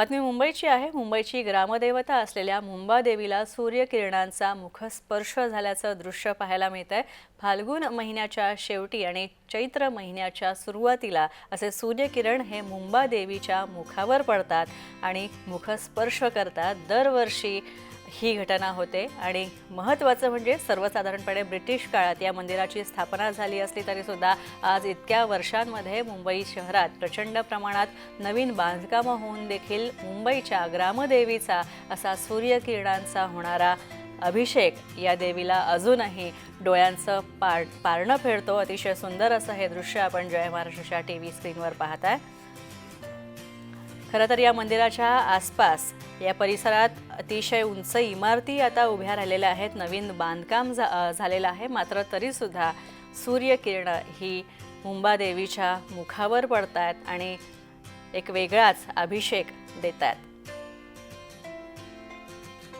बातमी मुंबईची आहे. मुंबईची ग्रामदेवता असलेल्या मुंबादेवीला सूर्यकिरणांचा मुखस्पर्श झाल्याचं दृश्य पाहायला मिळत आहे फाल्गुन महिन्याच्या शेवटी आणि चैत्र महिन्याच्या सुरुवातीला असे सूर्यकिरण हे मुंबादेवीच्या मुखावर पडतात आणि मुखस्पर्श करतात. दरवर्षी ही घटना होते. आणि महत्त्वाचं म्हणजे सर्वसाधारणपणे ब्रिटिश काळात या मंदिराची स्थापना झाली असली तरीसुद्धा आज इतक्या वर्षांमध्ये मुंबई शहरात प्रचंड प्रमाणात नवीन बांधकामं होऊन देखील मुंबईच्या ग्रामदेवीचा असा सूर्यकिरणांचा होणारा अभिषेक या देवीला अजूनही डोळ्यांचं पार पारणं फेडतो अतिशय सुंदर असं हे दृश्य आपण जय महाराष्ट्रच्या टी व्ही स्क्रीनवर पाहत आहे खरं तर या मंदिराच्या आसपास या परिसरात अतिशय उंच इमारती आता उभ्या राहिलेल्या आहेत. नवीन बांधकाम झा झालेलं आहे. मात्र तरीसुद्धा सूर्यकिरणं ही मुंबादेवीच्या मुखावर पडत आहेत आणि एक वेगळाच अभिषेक देत आहेत